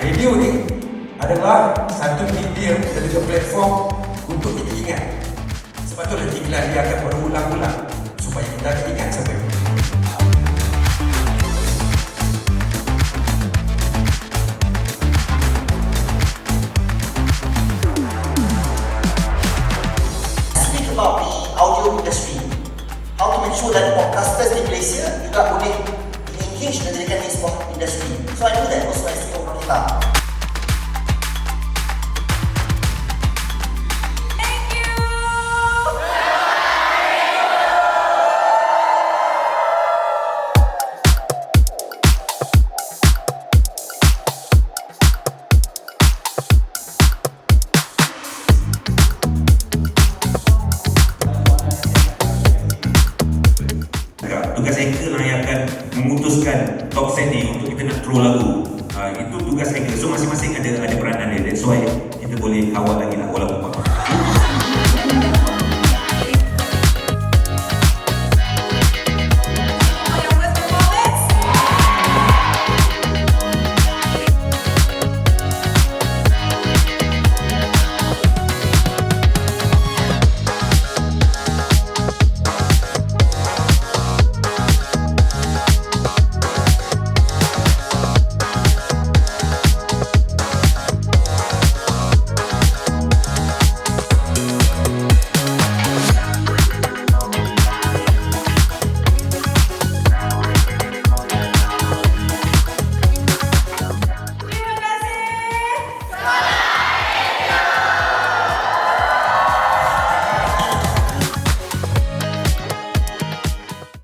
radio ni adalah satu media dan juga platform untuk kita ingat. Sebab tu iklan dia akan berulang-ulang supaya kita ingat menang. speak about the audio industry. How to make sure that podcasters di Malaysia juga boleh Хімічно-делікатний спорт і для шкіл. Хвалює османського морта. Anchor lah yang akan memutuskan top setting untuk kita nak throw lagu. Ha, itu tugas anchor. So masing-masing ada ada peranan dia. That's why kita boleh kawal lagi lah walaupun apa.